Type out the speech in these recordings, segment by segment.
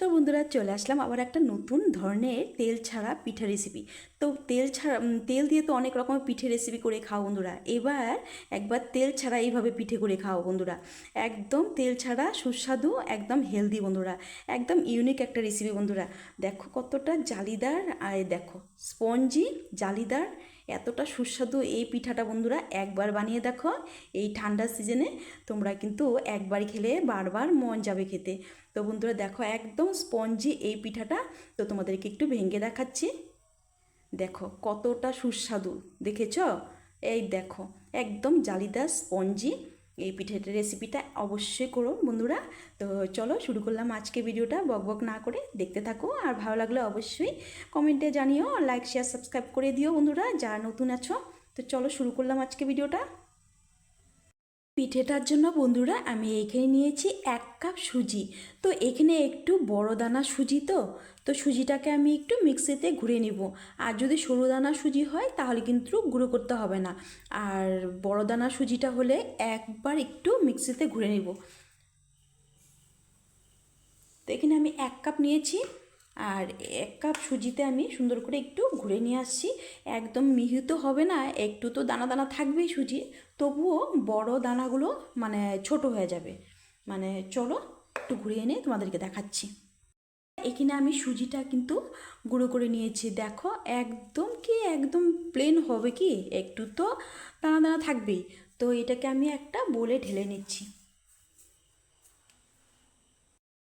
নমস্কার বন্ধুরা, চলে আসলাম আবার একটা নতুন ধরনের তেল ছাড়া পিঠা রেসিপি তো তেল ছাড়া তেল দিয়ে তো অনেক রকমের পিঠে রেসিপি করে খাও বন্ধুরা। এবার একবার তেল ছাড়া এইভাবে পিঠে করে খাও বন্ধুরা। একদম তেল ছাড়া, সুস্বাদু, একদম হেলদি বন্ধুরা। একদম ইউনিক একটা রেসিপি বন্ধুরা। দেখো কতটা জালিদার, আর দেখো স্পঞ্জি জালিদার এতটা সুস্বাদু এই পিঠাটা বন্ধুরা একবার বানিয়ে দেখো। এই ঠান্ডার সিজনে তোমরা কিন্তু একবার খেলে, বারবার মন যাবে খেতে। তো বন্ধুরা দেখো, একদম স্পঞ্জি এই পিঠাটা। তো তোমাদেরকে একটু ভেঙে দেখাচ্ছি। দেখো, কতটা সুস্বাদু, দেখেছ? এই দেখো, একদম জালিদার স্পঞ্জি এই পিঠের রেসিপিটা অবশ্যই করো বন্ধুরা। তো চলো শুরু করলাম আজকে ভিডিওটা। বক বক না করে দেখতে থাকো। আর ভালো লাগলে অবশ্যই কমেন্টে জানিও লাইক শেয়ার সাবস্ক্রাইব করে দিও, বন্ধুরা। যারা নতুন আছো, তো চলো শুরু করলাম আজকে ভিডিওটা। পিঠেটার জন্য বন্ধুরা আমি এখানে নিয়েছি এক কাপ সুজি। তো এখানে একটু বড় দানা সুজি তো তো সুজিটাকে আমি একটু মিক্সিতে ঘুরে নিব। আর যদি সরু দানা সুজি হয় তাহলে কিন্তু গুঁড়ো করতে হবে না। আর বড় দানা সুজিটা হলে একবার একটু মিক্সিতে ঘুরে নিব। তো এখানে আমি এক কাপ নিয়েছি। আর এক কাপ সুজিতে আমি সুন্দর করে একটু ঘুরে নিয়ে আসছি। একদম মিহি তো হবে না, একটু তো দানা দানা থাকবেই সুজি, তবুও বড় দানাগুলো মানে ছোট হয়ে যাবে। মানে চলো একটু ঘুরিয়ে এনে তোমাদেরকে দেখাচ্ছি। এখানে আমি সুজিটা কিন্তু গুঁড়ো করে নিয়েছি। দেখো, একদম কি একদম প্লেন হবে কি? একটু তো দানা দানা থাকবেই। তো এটাকে আমি একটা বলে ঢেলে নিচ্ছি।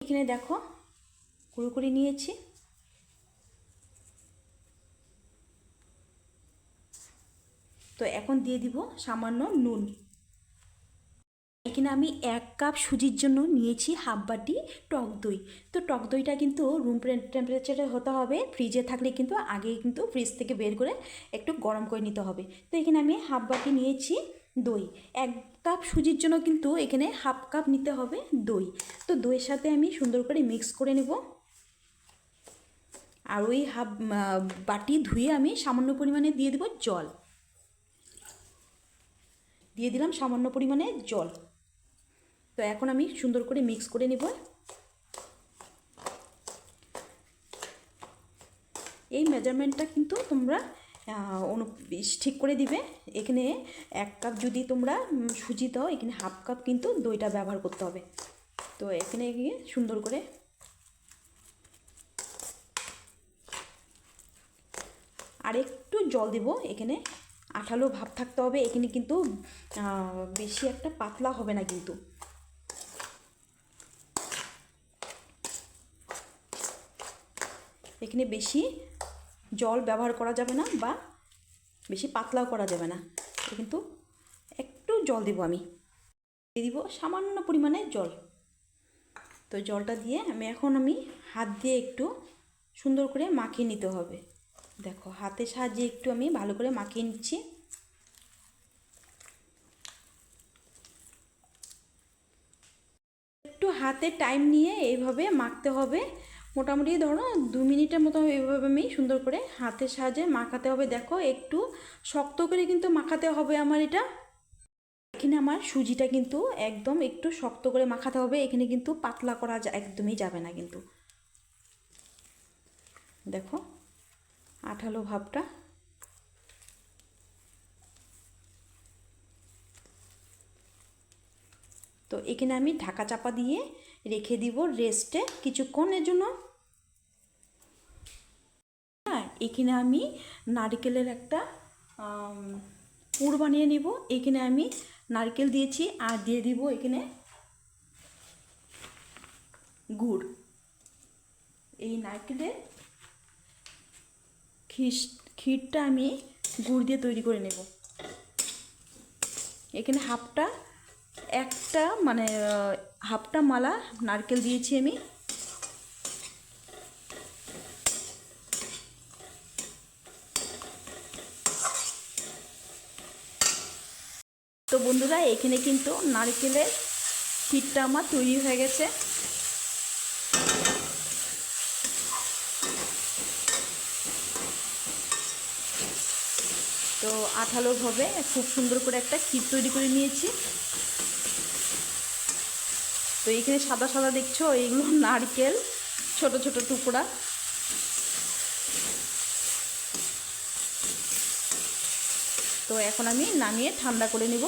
এখানে দেখো গুঁড়ো করে নিয়েছি। তো এখন দিয়ে দিব সামান্য নুন। এখানে আমি এক কাপ সুজির জন্য নিয়েছি হাফ বাটি টক দই। তো টক দইটা কিন্তু রুম টেম্পারেচারে হতে হবে ফ্রিজে থাকলে কিন্তু আগে কিন্তু ফ্রিজ থেকে বের করে একটু গরম করে নিতে হবে। তো এখানে আমি হাফ বাটি নিয়েছি দই। এক কাপ সুজির জন্য কিন্তু এখানে হাফ কাপ নিতে হবে দই। তো দইয়ের সাথে আমি সুন্দর করে মিক্স করে নেব। আর ওই হাফ বাটি ধুয়ে আমি সামান্য পরিমাণে দিয়ে দেবো জল। দিয়ে দিলাম সামান্য পরিমাণে জল। তো এখন আমি সুন্দর করে মিক্স করে নেব। এই মেজারমেন্টটা কিন্তু তোমরা অনু ঠিক করে দিবে। এখানে এক কাপ যদি তোমরা সুজি দাও, এখানে হাফ কাপ কিন্তু দইটা ব্যবহার করতে হবে। তো এখানে গিয়ে সুন্দর করে আর একটু জল দেব। এখানে আঠালো ভাব থাকতে হবে। এখানে কিন্তু বেশি একটা পাতলা হবে না কিন্তু। এখানে বেশি জল ব্যবহার করা যাবে না বা বেশি পাতলাও করা যাবে না। কিন্তু একটু জল দেবো আমি। দিয়ে দিব সামান্য পরিমাণে জল। তো জলটা দিয়ে আমি এখন আমি হাত দিয়ে একটু সুন্দর করে মাখিয়ে নিতে হবে। দেখো, হাতের সাহায্যে একটু আমি ভালো করে মাখিয়ে নিচ্ছি। একটু হাতে টাইম নিয়ে এইভাবে মাখতে হবে। মোটামুটি ধরো দু মিনিটের মতো এইভাবে আমি সুন্দর করে হাতের সাহায্যে মাখাতে হবে। দেখো, একটু শক্ত করে কিন্তু মাখাতে হবে আমার এটা। এখানে আমার সুজিটা কিন্তু একদম একটু শক্ত করে মাখাতে হবে। এখানে কিন্তু পাতলা করা একদমই যাবে না কিন্তু। দেখো আঠালো ভাবটা। তো এখানে আমি ঢাকা চাপা দিয়ে রেখে দিব রেস্টে কিছুক্ষণের জন্য। হ্যাঁ এখানে আমি নারকেলের একটা পুর বানিয়ে নিব। এখানে আমি নারকেল দিয়েছি আর দিয়ে দিব এখানে গুড়। এই নারকেলের খিস, ক্ষীরটা আমি গুড় দিয়ে তৈরি করে নেব। এখানে হাফটা, একটা মানে হাফটা মালা নারকেল দিয়েছি আমি। তো বন্ধুরা, এখানে কিন্তু নারকেলের ক্ষীরটা আমার তৈরি হয়ে গেছে। তো আঠালোভাবে খুব সুন্দর করে একটা ক্ষীর তৈরি করে নিয়েছি। তো এইখানে সাদা সাদা দেখছ এইগুলো নারকেল, ছোট ছোট টুকরা। তো এখন আমি নামিয়ে ঠান্ডা করে নেব।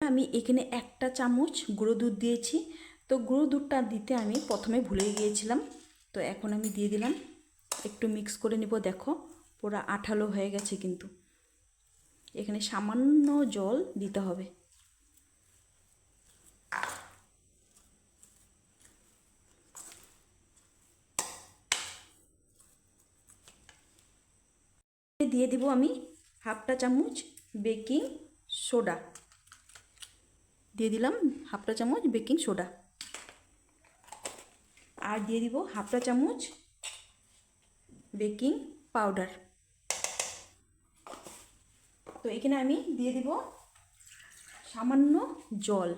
আমি এখানে একটা চামচ গুঁড়ো দুধ দিয়েছি। তো গুঁড়ো দুধটা দিতে আমি প্রথমে ভুলে গিয়েছিলাম। তো এখন আমি দিয়ে দিলাম। একটু মিক্স করে নিব, দেখো। পুরো আঠালো হয়ে গেছে কিন্তু। এখানে সামান্য জল দিতে হবে। দিয়ে দিব আমি হাফটা চামচ বেকিং সোডা। দিয়ে দিলাম হাফটা চামচ বেকিং সোডা। আর দিয়ে দিব হাফটা চামচ বেকিং পাউডার। তো এখানে আমি দিয়ে দিব সামান্য জল।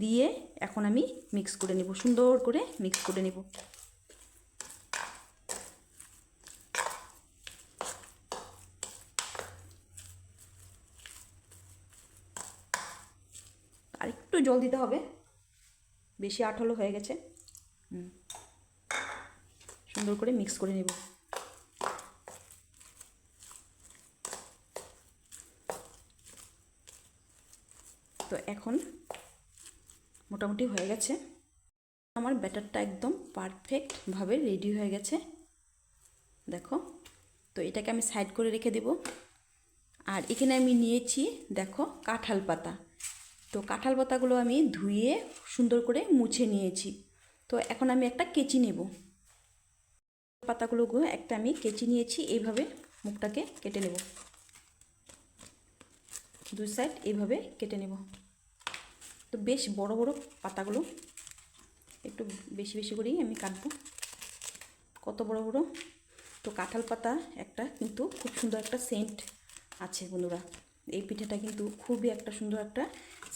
দিয়ে এখন আমি মিক্স করে নেব, সুন্দর করে মিক্স করে নেব। আর একটু জল দিতে হবে, বেশি আঠালো হয়ে গেছে। সুন্দর করে মিক্স করে নেব। তো এখন মোটামুটি হয়ে গেছে। আমার ব্যাটারটা একদম পারফেক্টভাবে রেডি হয়ে গেছে। দেখো, তো এটাকে আমি সাইড করে রেখে দেব। আর এখানে আমি নিয়েছি, দেখো, কাঁঠাল পাতা। তো কাঁঠাল পাতাগুলো আমি ধুয়ে সুন্দর করে মুছে নিয়েছি। তো এখন আমি একটা কেচি নেব। পাতাগুলো একটা আমি কেচি নিয়েছি, এইভাবে মুখটাকে কেটে নেব। দুই সাইড এইভাবে কেটে নেব। তো বেশ বড় বড় পাতাগুলো একটু বেশি বেশি করেই আমি কাটবো। কত বড় বড়? তো কাঁঠাল পাতা একটা কিন্তু খুব সুন্দর একটা সেন্ট আছে বন্ধুরা। এই পিঠাটা কিন্তু খুবই একটা সুন্দর একটা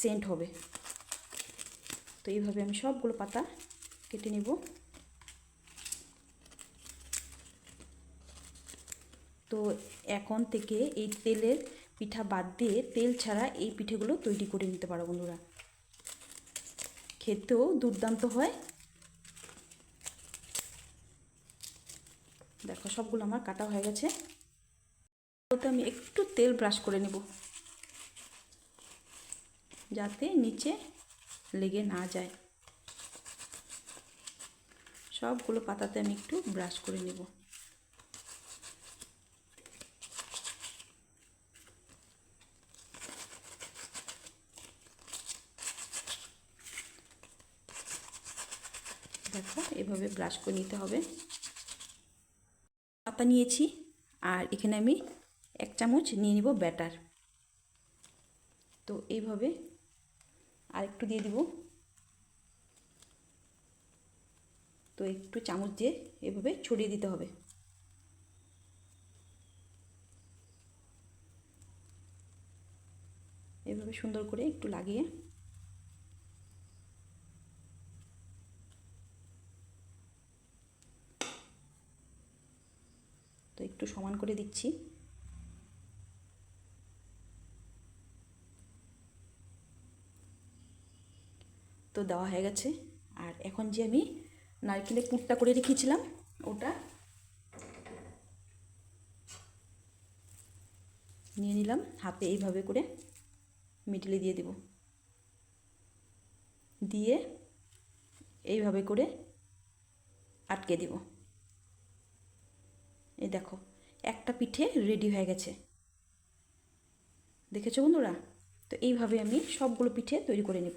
সেন্ট হবে। তো এইভাবে আমি সবগুলো পাতা কেটে নেব। তো এখন থেকে এই তেলের পিঠা বাদ দিয়ে তেল ছাড়া এই পিঠেগুলো তৈরি করে নিতে পারো বন্ধুরা। খেতেও দুর্দান্ত হয়। দেখো সবগুলো আমার কাটা হয়ে গেছে। ওতে আমি একটু তেল ব্রাশ করে নেব। যাতে নিচে লেগে না যায়। সবগুলো পাতাতে আমি একটু ব্রাশ করে নেব। দেখো, এভাবে ব্রাশ করে নিতে হবে। পাতা নিয়েছি, আর এখানে আমি এক চামচ নিয়ে নিব ব্যাটার তো এইভাবে আর একটু দিয়ে দিব। তো একটু চামচ দিয়ে এভাবে ছড়িয়ে দিতে হবে। এভাবে সুন্দর করে একটু লাগিয়ে তো একটু সমান করে দিচ্ছি। তো দেওয়া হয়ে গেছে। আর এখন যে আমি নারকেলের পুরটা করে রেখেছিলাম, ওটা নিয়ে নিলাম, হাতে এইভাবে করে মিডলে দিয়ে দেব। দিয়ে এইভাবে করে আটকে দিব। এই দেখো একটা পিঠে রেডি হয়ে গেছে। দেখেছ বন্ধুরা? তো এইভাবে আমি সবগুলো পিঠে তৈরি করে নেব।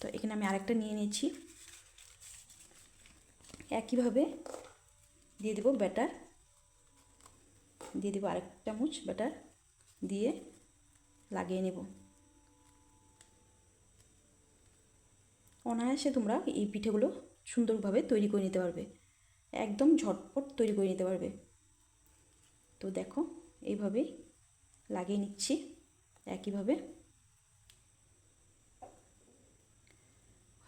তো এখানে আমি আরেকটা নিয়ে নিয়েছি। একইভাবে দিয়ে দেব ব্যাটার। দিয়ে দেবো আরেক চামচ ব্যাটার দিয়ে লাগিয়ে নেব। অনায়াসে তোমরা এই পিঠেগুলো সুন্দরভাবে তৈরি করে নিতে পারবে। একদম ঝটপট তৈরি করে নিতে পারবে। তো দেখো এইভাবেই লাগিয়ে নিচ্ছি একইভাবে।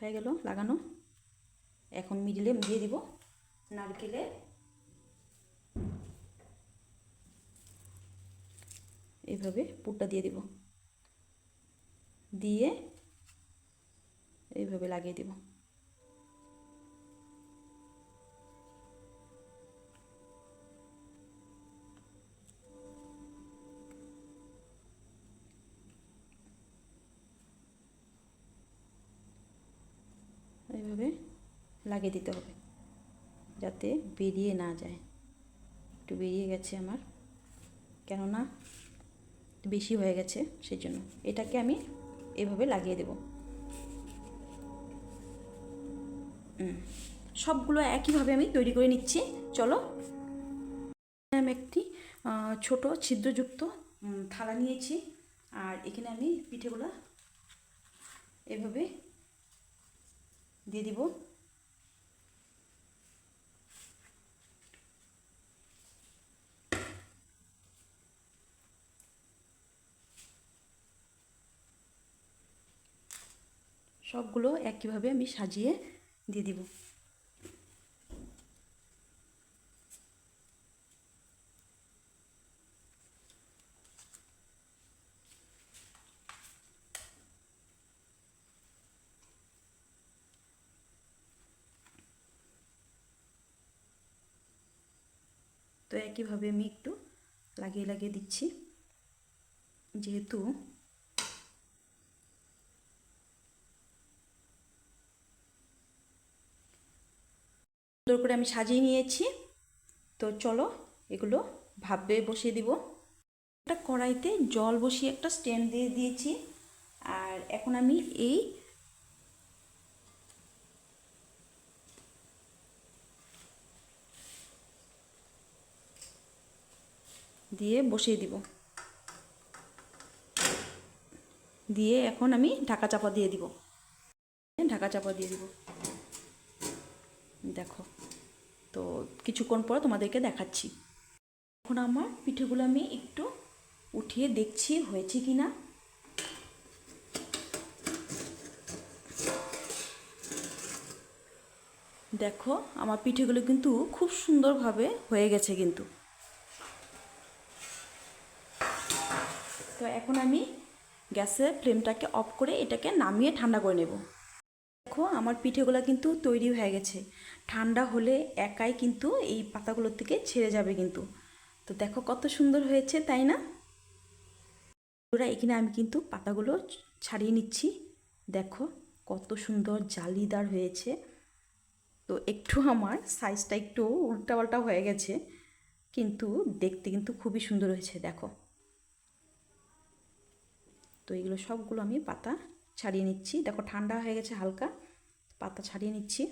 হয়ে গেল লাগানো। এখন মিডিলে দিয়ে দিব নারকেলে। এইভাবে পুরটা দিয়ে দিব। দিয়ে এইভাবে লাগিয়ে দিব। লাগিয়ে দিতে হবে, যাতে বেরিয়ে না যায়। একটু বেরিয়ে গেছে আমার, কেননা বেশি হয়ে গেছে সেই জন্য এটাকে আমি এভাবে লাগিয়ে দেব। সবগুলো একইভাবে আমি তৈরি করে নিচ্ছি। চলো। আমি একটি ছোট ছিদ্রযুক্ত থালা নিয়েছি। আর এখানে আমি পিঠেগুলো এভাবে দিয়ে দিব। সবগুলো একইভাবে আমি সাজিয়ে দিয়ে দিব। তো একইভাবে আমি একটু লাগিয়ে লাগিয়ে দিচ্ছি। যেহেতু সুন্দর করে আমি সাজিয়ে নিয়েছি। তো চলো এগুলো ভাববে বসিয়ে দিব। একটা কড়াইতে জল বসিয়ে একটা স্ট্যান্ড দিয়ে দিয়েছি। আর এখন আমি এই দিয়ে বসিয়ে দিব। দিয়ে এখন আমি ঢাকা চাপা দিয়ে দিব। ঢাকা চাপা দিয়ে দিব। দেখো। তো কিছুক্ষণ পর তোমাদেরকে দেখাচ্ছি। এখন আমার পিঠেগুলো আমি একটু উঠিয়ে দেখছি হয়েছে কি না দেখো, আমার পিঠেগুলো কিন্তু খুব সুন্দরভাবে হয়ে গেছে কিন্তু। তো এখন আমি গ্যাসের ফ্লেমটাকে অফ করে এটাকে নামিয়ে ঠান্ডা করে নেব। দেখো, আমার পিঠেগুলো কিন্তু তৈরি হয়ে গেছে। ঠান্ডা হলে একাই কিন্তু এই পাতাগুলোর থেকে ছেড়ে যাবে কিন্তু। তো দেখো কত সুন্দর হয়েছে, তাই না? ওরা এখানে আমি কিন্তু পাতাগুলো ছাড়িয়ে নিচ্ছি। দেখো কত সুন্দর জালিদার হয়েছে। তো একটু আমার সাইজটা একটু উল্টাপাল্টা হয়ে গেছে, কিন্তু দেখতে কিন্তু খুবই সুন্দর হয়েছে, দেখো। তো এগুলো সবগুলো আমি পাতা ছাড়িয়ে নিচ্ছি। দেখো ঠান্ডা হয়ে গেছে হালকা, পাতা ছাড়িয়ে নিচ্ছি।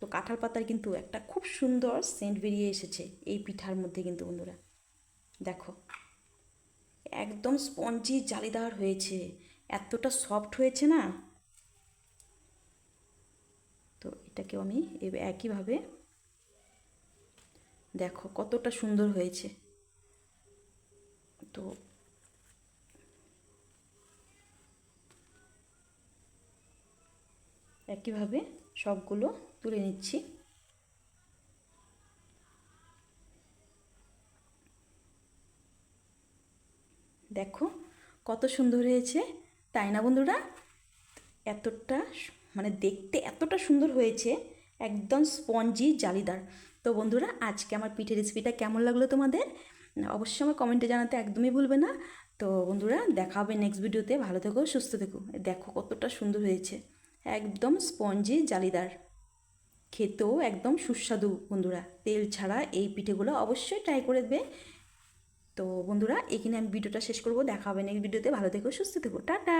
তো কাঁঠাল পাতার কিন্তু একটা খুব সুন্দর সেন্ট বেরিয়ে এসেছে এই পিঠার মধ্যে কিন্তু বন্ধুরা। দেখো, একদম স্পঞ্জি জালিদার হয়েছে, এতটা সফট হয়েছে না? তো এটাকেও আমি একইভাবে দেখো কতটা সুন্দর হয়েছে। তো একইভাবে সবগুলো তুলে নিচ্ছি? দেখো কত সুন্দর হয়েছে। তাই না বন্ধুরা? এতটা মানে দেখতে এতটা সুন্দর হয়েছে। একদম স্পঞ্জি জালিদার। তো বন্ধুরা, আজকে আমার পিঠে রেসিপিটা কেমন লাগল তোমাদের? অবশ্যই আমার কমেন্টে জানাতে একদমই ভুলবে না। তো বন্ধুরা, দেখা হবে নেক্সট ভিডিওতে ভালো থেকো, সুস্থ থেকো। দেখো কতটা সুন্দর হয়েছে। একদম স্পঞ্জি জালিদার। খেতেও একদম সুস্বাদু, বন্ধুরা। তেল ছাড়া এই পিঠেগুলো অবশ্যই ট্রাই করে দেবে। তো বন্ধুরা, এখানে আমি ভিডিওটা শেষ করব। দেখা হবে নেক্সট ভিডিওতে ভালো থেকো, সুস্থ থেকো। টাটা!